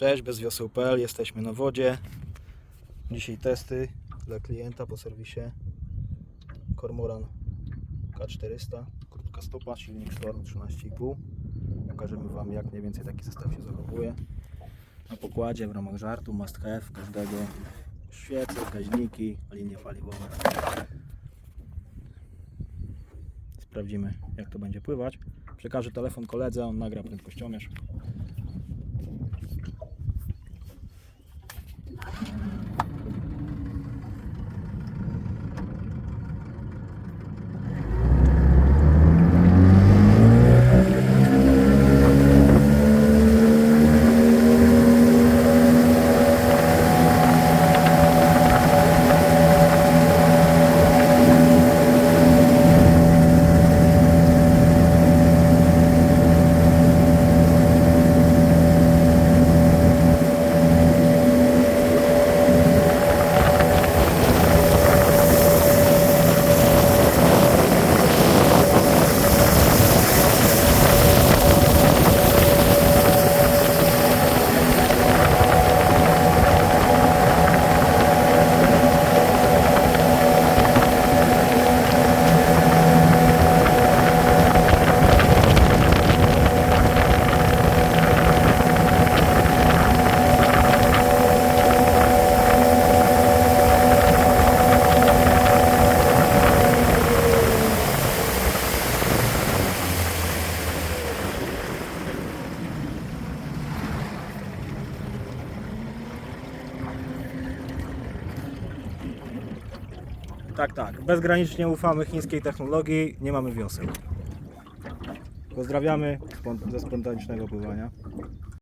Cześć, bez wioseł.pl, jesteśmy na wodzie. Dzisiaj testy dla klienta po serwisie. Kormoran K400, krótka stopa, silnik Storm 13,5. Pokażemy Wam jak mniej więcej taki zestaw się zachowuje. Na pokładzie w ramach żartu must have każdego świece, gaźniki, linie paliwowe. Sprawdzimy jak to będzie pływać. Przekażę telefon koledze, on nagra prędkościomierz. Tak, tak. Bezgranicznie ufamy chińskiej technologii, nie mamy wioseł. Pozdrawiamy ze spontanicznego pływania.